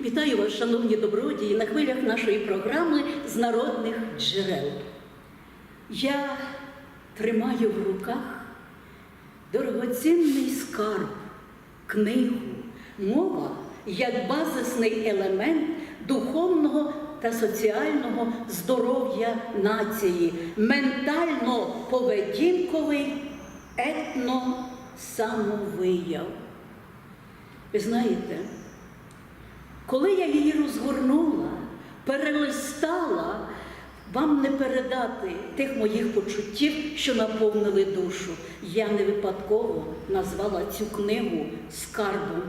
Вітаю вас, шановні добродії, на хвилях нашої програми з народних джерел. Я тримаю в руках дорогоцінний скарб, книгу, мова як базисний елемент духовного та соціального здоров'я нації, ментально-поведінковий етносамовияв. Ви знаєте, коли я її розгорнула, перелистала, вам не передати тих моїх почуттів, що наповнили душу. Я не випадково назвала цю книгу скарбом.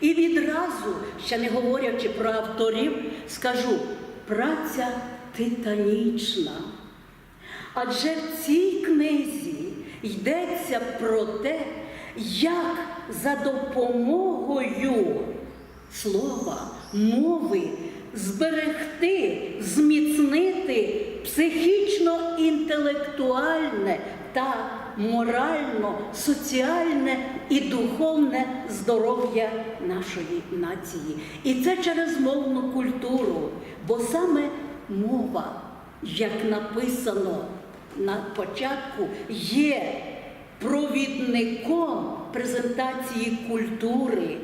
І відразу, ще не говорячи про авторів, скажу праця титанічна. Адже в цій книзі йдеться про те, як за допомогою слова, мови зберегти, зміцнити психічно-інтелектуальне та морально-соціальне і духовне здоров'я нашої нації. І це через мовну культуру, бо саме мова, як написано на початку, є провідником презентації культури,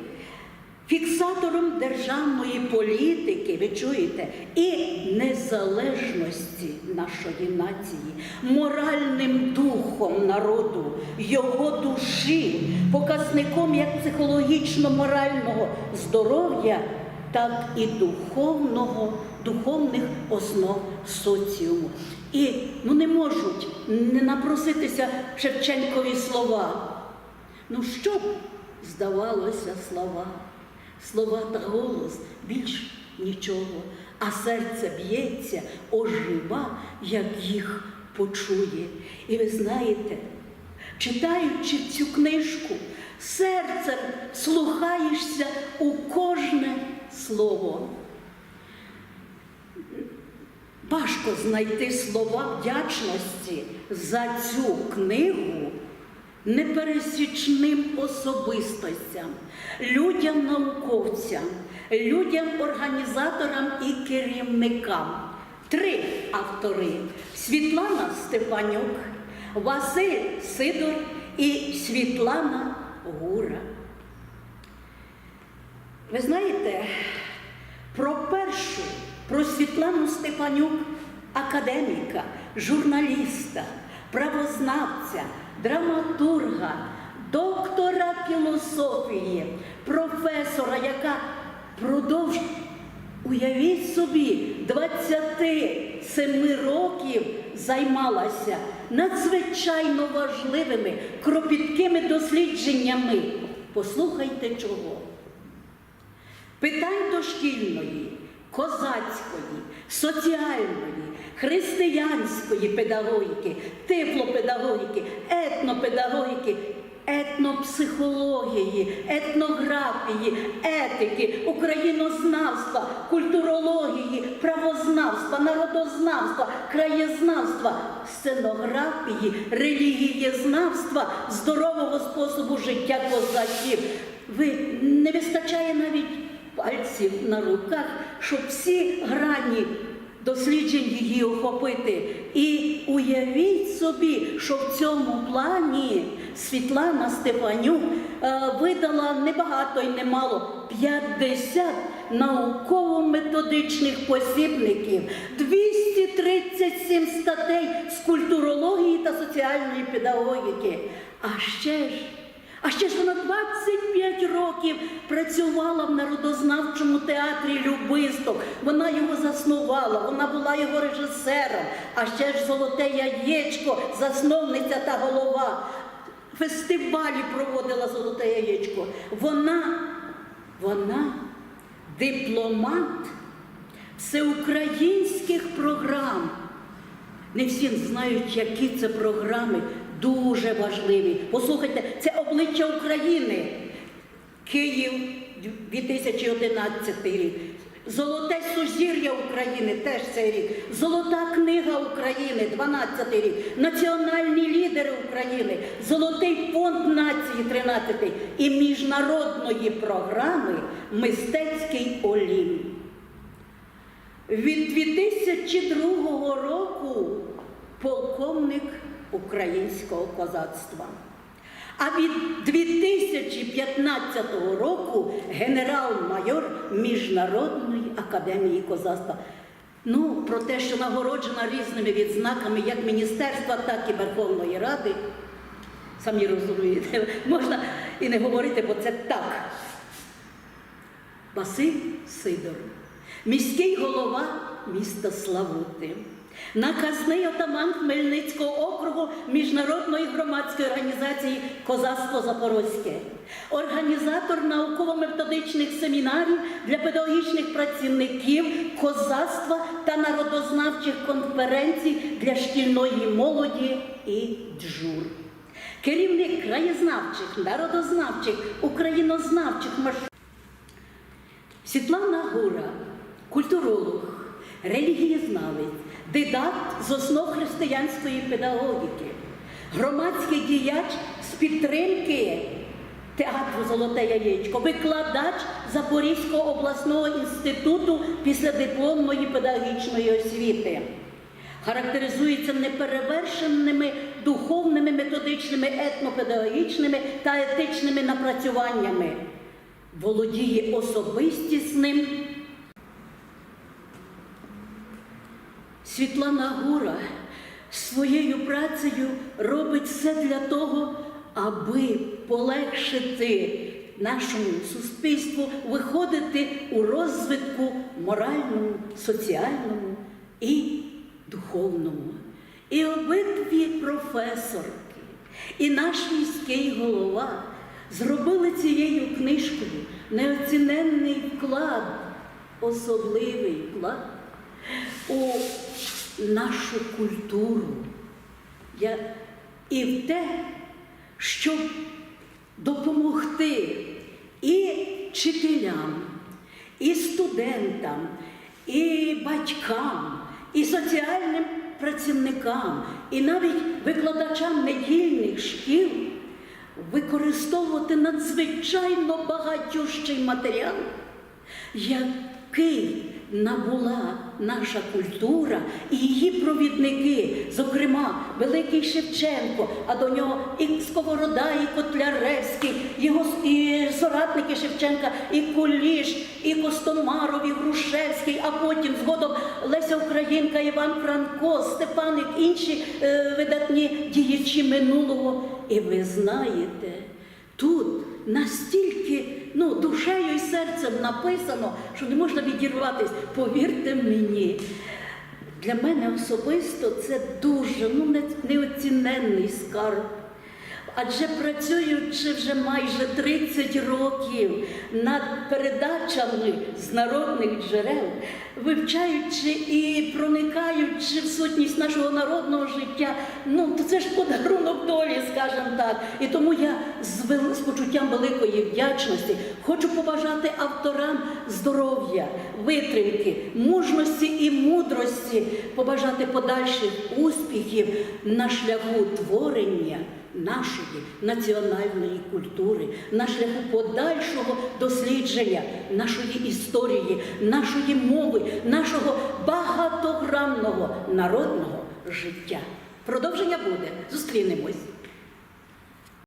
фіксатором державної політики, ви чуєте, і незалежності нашої нації, моральним духом народу, його душі, показником як психологічно-морального здоров'я, так і духовного, духовних основ соціуму. І ну не можуть не напроситися Шевченкові слова. Ну що б здавалося слова? Слова та голос більш нічого, а серце б'ється, ожива, як їх почує. І ви знаєте, читаючи цю книжку, серцем слухаєшся у кожне слово. Важко знайти слова вдячності за цю книгу непересічним особистостям, людям-науковцям, людям-організаторам і керівникам. Три автори: Світлана Степанюк, Василь Сидор і Світлана Гура. Ви знаєте, про першу, про Світлану Степанюк, академіка, журналіста, правознавця, драматурга, доктора філософії, професора, яка продовж, уявіть собі, 27 років займалася надзвичайно важливими, кропіткими дослідженнями. Послухайте чого питань дошкільної, козацької, соціальної, християнської педагогіки, теплопедагогіки, етнопедагогіки, етнопсихології, етнографії, етики, українознавства, культурології, правознавства, народознавства, краєзнавства, сценографії, релігієзнавства, здорового способу життя козаків. Ви не вистачає навіть пальців на руках, щоб всі грані досліджень її охопити. І уявіть собі, що в цьому плані Світлана Степанюк е, видала не багато і не мало 50 науково-методичних посібників, 237 статей з культурології та соціальної педагогіки. А ще ж а ще ж вона 25 років працювала в народознавчому театрі Любисток. Вона його заснувала, вона була його режисером, а ще ж золоте яєчко, засновниця та голова. Фестивалі проводила золоте яєчко. Вона, вона дипломат всеукраїнських програм. Не всі знають, які це програми дуже важливі. Послухайте, це обличчя України. Київ 2011 рік, Золоте сузір'я України теж цей рік, Золота книга України, 12 рік, Національні лідери України, Золотий фонд нації, 13 і міжнародної програми Мистецький Олімп. Від 2002 року полковник українського козацтва. А від 2015 року генерал-майор Міжнародної академії козацтва. Ну, про те, що нагороджена різними відзнаками як Міністерства, так і Верховної Ради. Самі розумієте, можна і не говорити, бо це так. Василь Сидор, міський голова міста Славути, наказний отаман Хмельницького округу Міжнародної громадської організації Козацтво Запорозьке, організатор науково-методичних семінарів для педагогічних працівників козацтва та народознавчих конференцій для шкільної молоді і джур. Керівник краєзнавчих, народознавчих, українознавчих маршрутів. Світлана Гура, культуролог, релігієзнавець, дидакт з основ християнської педагогіки, громадський діяч з підтримки театру Золоте яєчко, викладач Запорізького обласного інституту післядипломної педагогічної освіти. Характеризується неперевершеними духовними, методичними, етнопедагогічними та етичними напрацюваннями володіє особистісним. Світлана Гура своєю працею робить все для того, аби полегшити нашому суспільству виходити у розвитку моральному, соціальному і духовному. І обидві професорки, і наш міський голова зробили цією книжкою неоціненний вклад, особливий вклад у нашу культуру. І в те, щоб допомогти і вчителям, і студентам, і батькам, і соціальним працівникам, і навіть викладачам недільних шкіл використовувати надзвичайно багатющий матеріал, який набула наша культура і її провідники, зокрема Великий Шевченко, а до нього і Сковорода, і Котляревський, його і соратники Шевченка, і Куліш, і Костомаров, і Грушевський, а потім згодом Леся Українка, Іван Франко, Степаник, інші е, видатні діячі минулого. І ви знаєте, тут настільки ну, душею і серцем написано, що не можна відірватися. Повірте мені, для мене особисто це дуже ну, неоціненний скарб. Адже працюючи вже майже 30 років над передачами з народних джерел, вивчаючи і проникаючи в сутність нашого народного життя, ну то це ж подарунок долі, скажімо так. І тому я з, почуттям великої вдячності хочу побажати авторам здоров'я, витримки, мужності і мудрості, побажати подальших успіхів на шляху творення нашої національної культури, на шляху подальшого дослідження нашої історії, нашої мови, нашого багатогранного народного життя. Продовження буде. Зустрінемось.